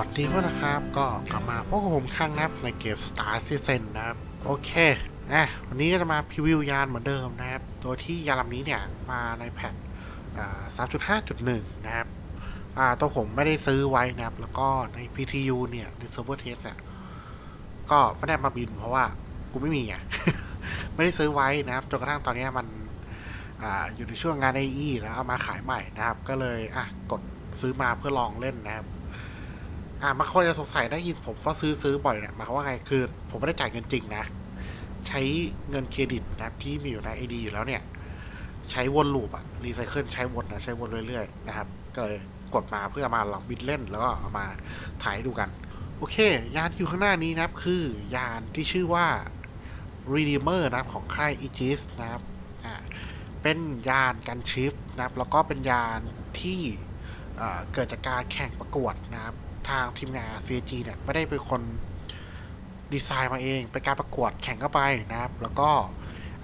สวัสดีเพื่อนะครับ ก็กลับมาพบกับผมครั้งนะครับในเกม Star Citizen นะครับ โอเคอะวันนี้ก็จะมาพรีวิวยานเหมือนเดิมนะครับโดยที่ยานลำนี้เนี่ยมาในแผ่นอ่า3.5.1นะครับอ่าตัวผมไม่ได้ซื้อไว้นะครับ แล้วก็ใน PTU เนี่ยใน Server Test อะก็ไม่ได้มาบินเพราะว่ากูไม่มีอะไม่ได้ซื้อไว้นะครับจนกระทั่งตอนนี้มันอ่าอยู่ในช่วงงาน AE แล้วเอามาขายใหม่นะครับ ก็เลยอะกดซื้อมาเพื่อลองเล่นนะครับ อ่าบางคนจะสงสัยได้ยินผมว่าซื้อซื้อบ่อยเนี่ยหมายความว่าไงคือ ผมไม่ได้จ่ายเงินจริงนะ ใช้เงินเครดิตนะครับที่มีอยู่ใน ID อยู่แล้วเนี่ย ใช้วนลูปอะรีไซเคิลใช้วนนะใช้วนเรื่อยๆนะครับ ก็เลยกดมาเพื่อมาลองบินเล่นแล้วก็เอามาถ่ายดูกัน โอเค ยานที่อยู่ข้างหน้านี้นะครับ คือยานที่ชื่อว่า Redeemer นะครับของค่าย e g i s นะครับอ่าเป็นยานกันชิฟนะครับแล้วก็เป็นยานที่เกิดจากการแข่งประกวดนะครับ ทางทีมงาน CG เนี่ยไม่ได้เป็นคนดีไซน์มาเอง เป็นการประกวดแข่งเข้าไปนะครับ แล้วก็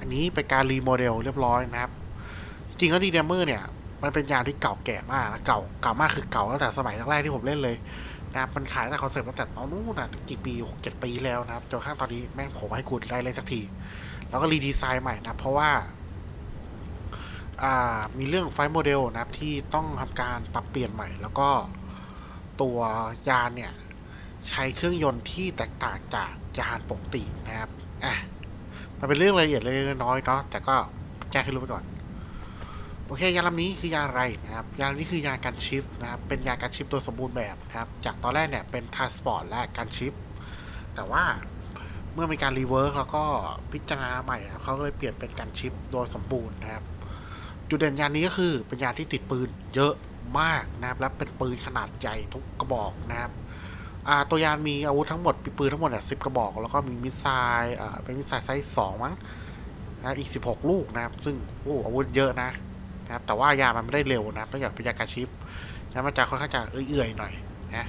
อันนี้เป็นการรีโมเดลเรียบร้อยนะครับ จริงแล้วดีเดมเมอร์เนี่ย มันเป็นยานที่เก่าแก่มากนะเก่าเก่ามากคือเก่าตั้งแต่สมัยแรกที่ผมเล่นเลยนะครับมันขายแต่คอนเซ็ปต์ตั้งแต่ตอนนู้นนะกี่ปีหกเจ็ดปีแล้วนะครับจนกระทั่งตอนนี้แม่งผมให้กูได้เลยสักที แล้วก็รีดีไซน์ใหม่นะเพราะว่าามีเรื่องไฟล์โมเดลนะครับที่ต้องทำการปรับเปลี่ยนใหม่ แล้วก็ ตัวยานเนี่ย ใช้เครื่องยนต์ที่แตกต่างจากยานปกตินะครับอะมันเป็นเรื่องรายละเอียดเล็กน้อยเนาะแต่ก็แจ้งให้รู้ไปก่อน โอเคยานลำนี้คือยานอะไรนะครับ ยานลำนี้คือยานการชิฟนะครับ เป็นยานการชิฟตัวสมบูรณ์แบบนะครับ จากตอนแรกเนี่ยเป็นทรานสปอร์ตและการชิฟแต่ว่าเมื่อมีการรีเวิร์กแล้วก็พิจารณาใหม่นะครับเขาก็เลยเปลี่ยนเป็นการชิฟโดยสมบูรณ์นะครับ จุดเด่นยานนี้ก็คือเป็นยานที่ติดปืนเยอะ มากนะครับ และเป็นปืนขนาดใหญ่ทุกกระบอกนะครับตัวยานมีอาวุธทั้งหมดมีปืนทั้งหมดเนี่ยสิบกระบอก แล้วก็มีมิสไซล์เป็นมิสไซล์ไซส์สองมั้งนะอีกสิบหกลูกนะครับ ซึ่งโอ้อาวุธเยอะนะนะครับ แต่ว่ายานมันไม่ได้เร็วนะครับไม่อยากเป็นยาการชิปนะมันจะค่อนข้างจะเอื่อยๆหน่อยนะ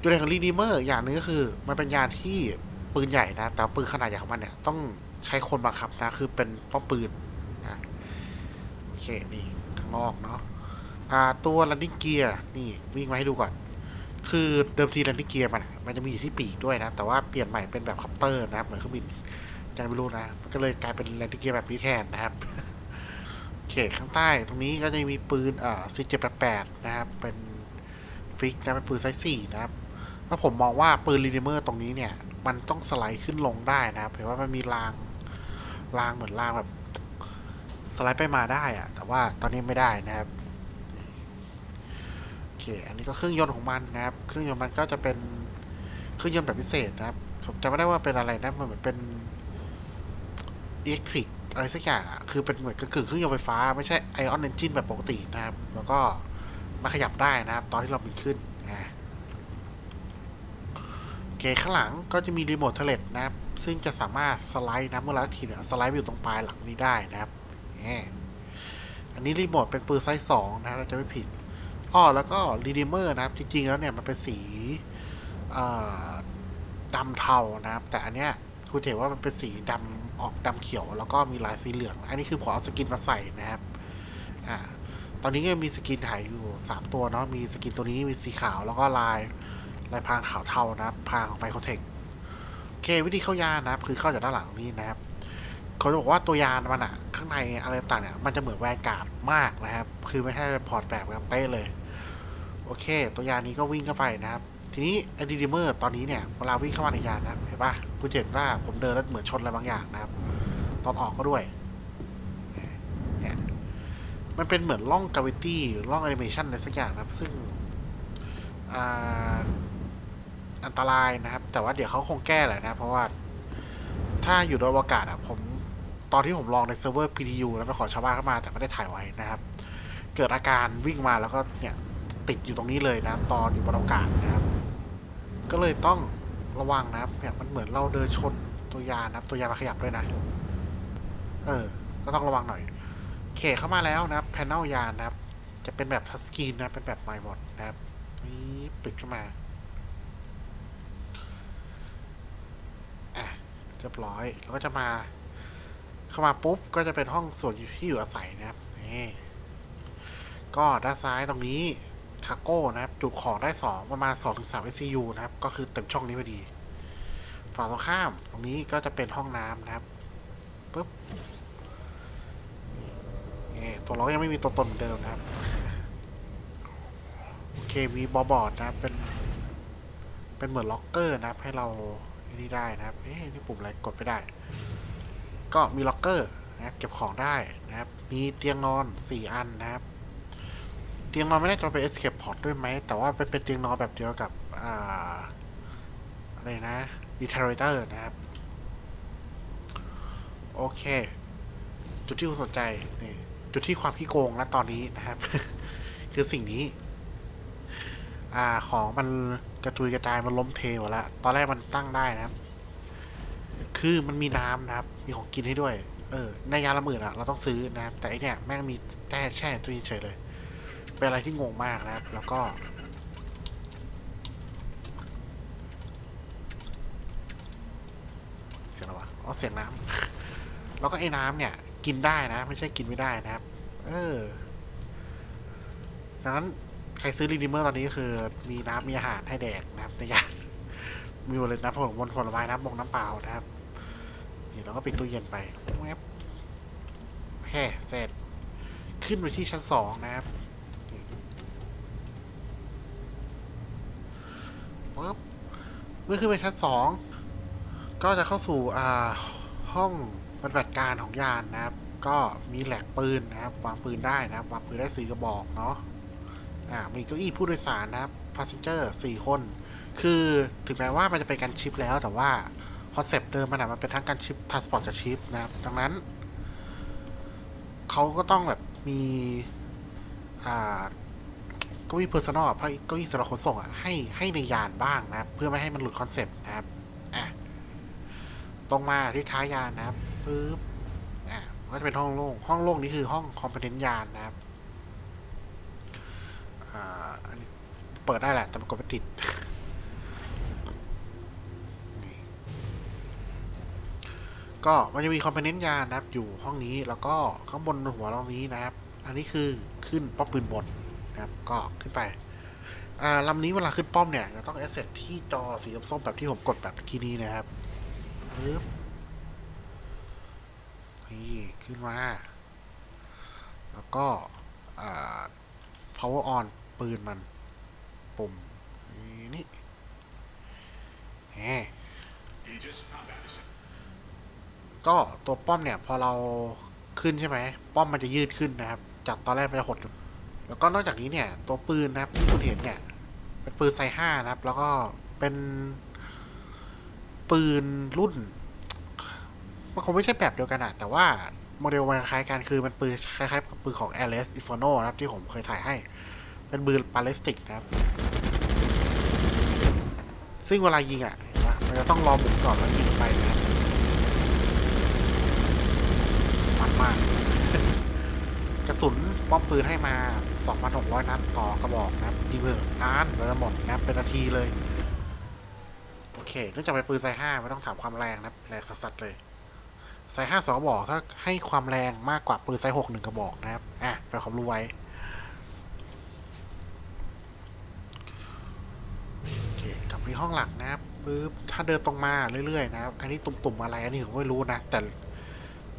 จุดเด่นของรีดีเมอร์อย่างนึงก็คือ มันเป็นยานที่ปืนใหญ่นะ แต่ปืนขนาดใหญ่ของมันเนี่ยต้องใช้คนบังคับนะ คือเป็นป้อมปืนนะโอเคนี่ข้างนอกเนาะ อ่าตัวลันดิ้งเกียร์นี่วิ่งมาให้ดูก่อน คือเดิมทีแลนดิ้งเกียร์มันมันจะมีอยู่ที่ปีกด้วยนะ แต่ว่าเปลี่ยนใหม่เป็นแบบคอปเตอร์นะครับ เหมือนเครื่องบินยังไม่รู้นะนก็เลยกลายเป็นแลนดิ้งเกียร์แบบนี้แทนนะครับโอเคข้างใต้ตรงนี้ก็จะมีปืนเอ่อซีเจ็ดแปดนะครับ เป็นฟิกนะเป็นปืนไซส์สี่นะครับแล้วผมมองว่าปืนรีเดเมอร์ตรงนี้เนี่ย มันต้องสไลด์ขึ้นลงได้นะครับเห็นว่ามันมีรางรางเหมือนรางแบบสไลด์ไปมาได้อะแต่ว่าตอนนี้ไม่ได้นะครับ เค อันนี้ก็เครื่องยนต์ของมันนะครับ เครื่องยนต์มันก็จะเป็นเครื่องยนต์แบบพิเศษนะครับ ผมจำไม่ได้ว่าเป็นอะไรนะ มันเหมือนเป็นอิเล็กทริกอะไรสักอย่างอะ คือเป็นเหมือนกึ่งเครื่องยนต์ไฟฟ้า ไม่ใช่ไอออนเอนจินแบบปกตินะครับ แล้วก็มาขยับได้นะครับ ตอนที่เราบินขึ้นนะโอเคข้างหลังก็จะมีรีโมทเทเลตนะครับ ซึ่งจะสามารถสไลด์นะเมื่อแล้วทีเนี่ยสไลด์ไปอยู่ตรงปลายหลังนี้ได้นะครับอันนี้รีโมทเป็นปืนไซส์สองนะครับเราจะไม่ผิด อ๋อแล้วก็รีดีเมอร์นะครับ จริง ๆ แล้วเนี่ยมันเป็นสีดำเทานะครับ แต่อันเนี้ยคุณเห็นว่ามันเป็นสีดำออกดำเขียว แล้วก็มีลายสีเหลือง อันนี้คือผมเอาสกินมาใส่นะครับอ่าตอนนี้ก็มีสกินถ่ายอยู่สามตัวเนาะมีสกินตัวนี้มีสีขาวแล้วก็ลายลายพรางขาวเทานะครับพรางของไมโครเทคโอเควิธีเข้ายานะครับ คือเข้าจากด้านหลังนี้นะครับเขาจะบอกว่าตัวยานมันอะข้างในอะไรต่างเนี่ยมันจะเหมือนแวนการ์ดมากนะครับ คือไม่ใช่พอร์ตแบบกันเป๊ะเลย โอเค ตัวยานี้ก็วิ่งเข้าไปนะครับ ทีนี้ไอดีดิเมอร์ตอนนี้เนี่ยเวลาวิ่งเข้ามาในยานนะเห็นปะคุณเห็นว่าผมเดินแล้วเหมือนชนอะไรบางอย่างนะครับ ตอนออกก็ด้วยเนี่ยมันเป็นเหมือนร่องกราวิตี้ร่องแอนิเมชันอะไรสักอย่างนะครับ ซึ่งอ,อันตรายนะครับ แต่ว่าเดี๋ยวเขาคงแก้แหละนะ เพราะว่าถ้าอยู่โดยอวกาศอะผมตอนที่ผมลองในเซิร์ฟเวอร์ PTU แล้วไปขอชาวบ้านเข้ามาแต่ไม่ได้ถ่ายไว้นะครับ เกิดอาการวิ่งมาแล้วก็เนี่ย ติดอยู่ตรงนี้เลยนะครับ ตอนอยู่บนอวกาศนะครับ ก็เลยต้องระวังนะครับเนี่ยมันเหมือนเราเดินชนตัวยานะครับ ตัวยามาขยับด้วยนะ เออ ก็ต้องระวังหน่อยเคเข้ามาแล้วนะครับแผนลยานะครับ จะเป็นแบบทัสกีนนะเป็นแบบใหม่หมดนะครับนี่ปิดขึ้นมาอะเรียบร้อยแล้วก็จะมาเข้ามาปุ๊บก็จะเป็นห้องส่วนที่อยู่อาศัยนะครับนี่ก็ด้านซ้ายตรงนี้ คาโก้นะครับจุของได้สองประมาณ 2-3ถึง3 SCU นะครับ ก็คือเต็มช่องนี้พอดี ฝั่งตรงข้ามตรงนี้ก็จะเป็นห้องน้ำนะครับปุ๊บนี่ตัวเรายังไม่มีตัวตนเหมือนเดิมนะครับ โอเคมีบอบอดนะครับเป็น เป็นเหมือนล็อกเกอร์นะครับ ให้เราไอ้นี่ได้นะครับ เอ๊ะนี่ปุ่มอะไรกดไม่ได้ ก็มีล็อกเกอร์นะครับ เก็บของได้นะครับ มีเตียงนอนสี่อันนะครับ เตียงนอนไม่ได้จะเป็น escape pod ด้วยไหม แต่ว่าเป็นเป็นเตียงนอนแบบเดียวกับ อ่า อะไรนะ deterator นะครับ โอเค จุดที่คุณสนใจ นี่ จุดที่ความขี้โกงนะตอนนี้นะครับ คือสิ่งนี้ อ่า ของมันกระจุยกระจายมันล้มเทหมดล้วตอนแรกมันตั้งได้นะครับ คือมันมีน้ำนะครับ มีของกินให้ด้วย เออ ในยาละหมื่นอะเราต้องซื้อนะครับ แต่อันเนี้ยแม่งมีแช่แช่ตัวนี้เฉยเลย เป็นอะไรที่งงมากนะครับ แล้วก็ เสียงอะไรวะอ๋อเสียงน้ำแล้วก็ไอ้น้ำเนี่ย กินได้นะ ไม่ใช่กินไม่ได้นะครับ เออดังนั้นใครซื้อรีดิเมอร์ตอนนี้ก็คือ มีน้ำมีอาหารให้แดกนะครับในยานมีหมดเลยนะผลมลผลไม้น้ำมงน้ำเปล่านะครับนี่เราก็ปิดตู้เย็นไปแวบแค่เสร็จ ขึ้นไปที่ชั้นสองนะครับ ปึ๊บเมื่อขึ้นไปชั้นสองก็จะเข้าสู่อ่าห้องปฏิบัติการของยานนะครับ ก็มีแหลกปืนนะครับวางปืนได้นะครับวางปืนได้สี่กระบอกเนาะอ่ามีเก้าอี้ผู้โดยสารนะครับพาสเซนเจอร์สี่คน คือถึงแม้ว่ามันจะเป็นการชิปแล้วแต่ว่าคอนเซปต์เดิมมันอะมันเป็นทั้งการชิปทราสปอร์ตกับชิปนะครับ ดังนั้นเขาก็ต้องแบบมีอ่า เก้าอี้เพอร์ซันอลเพราะเก้าอี้สำหรับขนส่งอะให้ให้ในยานบ้างนะครับ เพื่อไม่ให้มันหลุดคอนเซปต์นะครับอะตรงมาที่ท้ายยานนะครับปึ๊บอะก็จะเป็นห้องโล่งห้องโล่งนี้คือห้องคอมโพนเนนต์ยานนะครับอ่าอันนี้เปิดได้แหละ แต่มันกดไม่ติดก็มันจะมีคอมโพเนนต์ยานนะครับอยู่ห้องนี้แล้วก็ข้างบนหัวเรานี้นะครับ อันนี้คือขึ้นป้อมปืนบน นะครับ ก็ขึ้นไปอ่าลำนี้เวลาขึ้นป้อมเนี่ยจะต้องแอสเซทที่จอสีส้มแบบที่ผมกดแบบเมื่อกี้นี้นะครับปึ๊บนี่ขึ้นมา แล้วก็อ่า power on ปืนมัน ปุ่ม นี่แหม Aegis combat is ก็ตัวป้อมเนี่ย พอเราขึ้นใช่ไหม ป้อมมันจะยืดขึ้นนะครับ จากตอนแรกมันจะหด แล้วก็นอกจากนี้เนี่ย ตัวปืนนะครับที่คุณเห็นเนี่ย เป็นปืนไซห้านะครับ แล้วก็เป็นปืนรุ่น มันคงไม่ใช่แบบเดียวกันอะแต่ว่าโมเดลมันคล้ายกันคือมันปืนคล้ายๆกับปืนของ a l e s Inferno นะครับ ที่ผมเคยถ่ายให้ เป็นปืนบาเลสติกนะครับ ซึ่งเวลายิงอะนะมันจะต้องรอหมุนก่อนแล้วยิงไปนะครับมันมาก กระสุนป้อมปืนให้มา 2,600 นัดต่อกระบอกนะครับยิงเพื่อนานเราจะหมดนะเป็นนาทีเลย โอเคเนื่องจากเป็นปืนไซห้าไม่ต้องถามความแรงนะแรงสัสๆเลยไซห้าสองกระบอกถ้าให้ความแรงมากกว่าปืนไซหกหนึ่งกระบอกนะครับอะเป็นความรู้ไว้โอเคกลับไปห้องหลักนะครับปึ๊บถ้าเดินตรงมาเรื่อยๆนะครับ อันนี้ตุ่มๆอะไรอันนี้ผมไม่รู้นะ แต่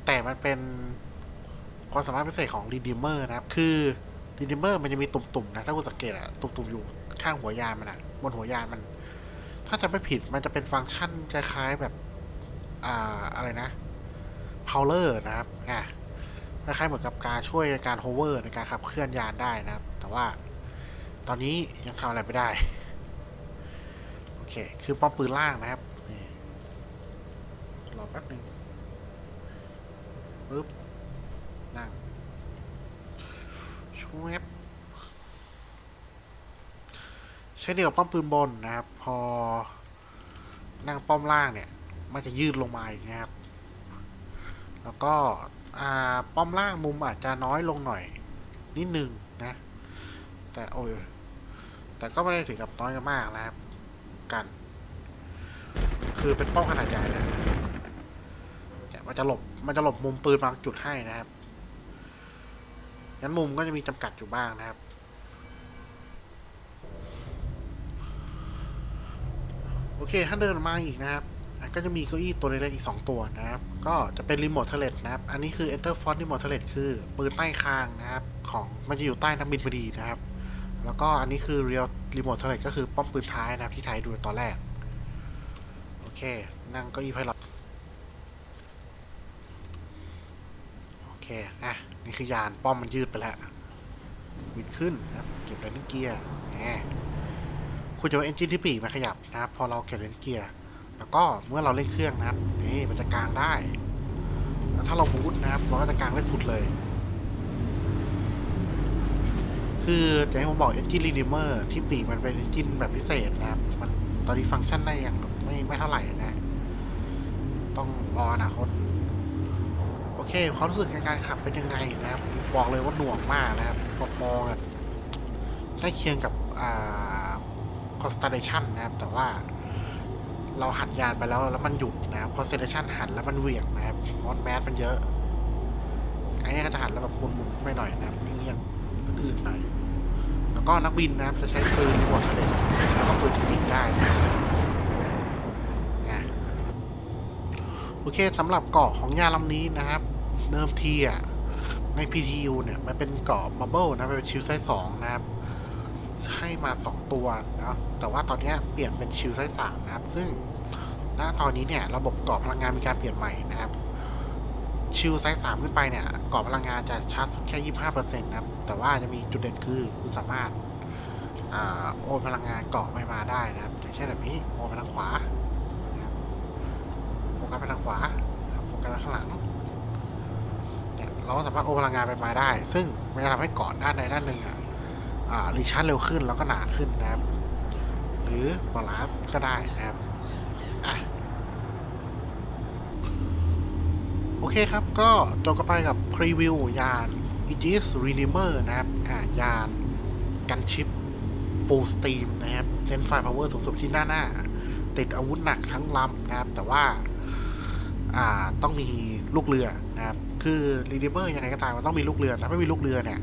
แต่มันเป็นความสามารถพิเศษของ Redeemer นะครับ คือ Redeemer มันจะมีตุ่มๆนะ ถ้าคุณสังเกตอะตุ่มๆอยู่ข้างหัวยานมันอะบนหัวยานมัน ถ้าจะไม่ผิดมันจะเป็นฟังก์ชันคล้ายๆแบบ อ่าอะไรนะ Powler นะครับอะคล้ายๆเหมือนกับการช่วยในการโฮเวอร์ในการขับเคลื่อนยานได้นะครับ แต่ว่าตอนนี้ยังทำอะไรไม่ได้ โอเค คือป้อมปืนล่างนะครับรอแป๊บหนึ่งปึ๊บ นั่ง ช่วยใช้เดียวป้อมปืนบนนะครับ พอนั่งป้อมล่างเนี่ย มันจะยืดลงมาอีกนะครับ แล้วก็ป้อมล่างมุมอาจจะน้อยลงหน่อย นิดนึงนะ แต่โอ้ยแต่ก็ไม่ได้ถึงกับน้อยกันมากนะครับ กัน คือเป็นป้อมขนาดใหญ่นี่ยมันจะหลบมันจะหลบมุมปืนบางจุดให้นะครับ งั้นมุมก็จะมีจำกัดอยู่บ้างนะครับ โอเค ถ้าเดินมาอีกนะครับ ก็จะมีเก้าอี้ตัวเล็กๆอีก 2 ตัวนะครับ ก็จะเป็นรีโมทเทเลตนะครับ อันนี้คือ Enter Force Remote t u r r e t คือปืนใต้คางนะครับ ของมันจะอยู่ใต้นักบินพอดีนะครับ แล้วก็อันนี้คือ Real Remote t u r r e t ก็คือป้อมปืนท้ายนะครับที่ถ่ายดูตอนแรก โอเค นั่งเก้าอี้พไพลอตโอเค อะ นี่คือยานป้อมมันยืดไปแล้วบิดขึ้นนะครับเก็บแลนดิ้งเกียร์แหมคุณจะว่าเอนจินที่ปีกมันขยับนะครับ พอเราเก็บเลนเกียร์แล้วก็เมื่อเราเล่นเครื่องนะครับนี่มันจะกลางได้แล้วถ้าเราบูทนะครับเราก็จะกลางได้สุดเลย คืออย่างที่ผมบอกเอนจินรีดิเมอร์ที่ปีกมันเป็นเอนจินแบบพิเศษนะครับมันตอนนี้ฟังก์ชันได้ยังไม่ไม่เท่าไหร่นะ ต้องรออนาคต เคความรู้สึกในการขับเป็นยังไงนะครับ บอกเลยว่าหน่วงมากนะครับพอๆกับใกล้เคียงกับอ่า constellation นะครับ แต่ว่าเราหันยานไปแล้วแล้วมันหยุดนะครับ constellation หันแล้วมันเหวี่ยงนะครับเพราะแมสมันเยอะไอ้นี่ก็จะหันแล้วแบบหมุนๆไปหน่อยนะครับเงียบอื่นหน่อยแล้วก็นักบินนะครับจะใช้ปืนหัวทะเลแล้วก็ปืนที่บินได้นะโอเคสำหรับเกาะของยาลำนี้นะครับ เดิมทีอะใน PTU เนี่ย มันเป็นเกาะบับเบิลนะเป็นชิลไซส์สองนะครับ ให้มา 2 ตัวนะแต่ว่าตอนนี้เปลี่ยนเป็นชิลไซส์สามนะครับ ซึ่งณตอนนี้เนี่ย ระบบกรอบพลังงานมีการเปลี่ยนใหม่นะครับ ชิลไซส์สามขึ้นไปเนี่ยกรอบพลังงานจะชาร์จสุดแค่25%นต์นะครับ แต่ว่าจะมีจุดเด่นคือคุณสามารถอ่าโอนพลังงานเกาะไปมาได้นะครับอย่างเช่นแบบนี้โอนไปทางขวาโฟกัสไปทางขวาโฟกัสไปข้างหลัง เราก็สามารถโอนพลังงานไปมาได้ ซึ่งมันจะทำให้เกาะด้านใดด้านหนึ่งอะรีชาร์จเร็วขึ้นแล้วก็หนาขึ้นนะครับ หรือบาลานซ์ก็ได้นะครับอะโอเคครับก็จบกันไปกับพรีวิวยาน Aegis Redeemer นะครับอ่ายานกันชิป Full Steam นะครับเน้นไฟ Power สูงสุดที่หน้าหน้า ติดอาวุธหนักทั้งลำนะครับ แต่ว่า ต้องมีลูกเรือนะครับ คือ Redeemer ยังไงก็ตามมันต้องมีลูกเรือถ้าไม่มีลูกเรือเนี่ย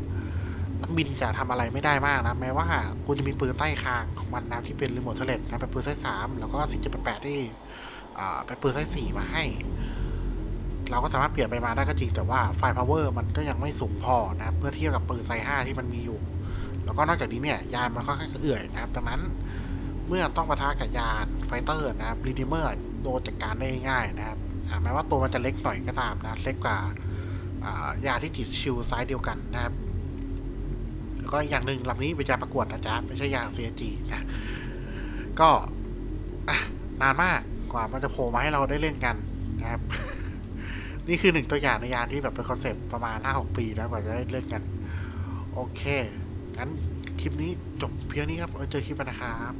นักบินจะทำอะไรไม่ได้มากนะแม้ว่าคุณจะมีปืนใต้คางของมันนะที่เป็นรีโมทเทเลตนะเป็นปืนไซส์สามแล้วก็สิบเจ็ดแปดที่อ่าเป็นปืนไซส์สี่มาให้ เราก็สามารถเปลี่ยนไปมาได้ก็จริงแต่ว่าไฟพาวเวอร์มันก็ยังไม่สูงพอนะเมื่อเทียบกับปืนไซส์ห้าที่มันมีอยู่ แล้วก็นอกจากนี้เนี่ยยานมันค่อนข้างเอื่อยนะครับดังนั้นเมื่อต้องปะทะกับยานไฟเตอร์นะครับรีดิเมอร์ โดนจัดการได้ง่ายนะครับแม้ว่าตัวมันจะเล็กหน่อยก็ตามนะเล็กกว่ายาที่จิตชิลไซส์เดียวกันนะครับแล้วก็อย่างหนึ่งลำนี้เป็นยาประกวดนะจ๊ะไม่ใช่ยา CG นะก็นานมากกว่ามันจะโผล่มาให้เราได้เล่นกันนะครับ นี่คือหนึ่งตัวอย่างในยานที่แบบเป็นคอนเซปต์ประมาณ5-6ปีแล้วกว่าจะได้เล่นกัน โอเคงั้นคลิปนี้จบเพียงนี้ครับเอาไว้เจอคลิปนะครับ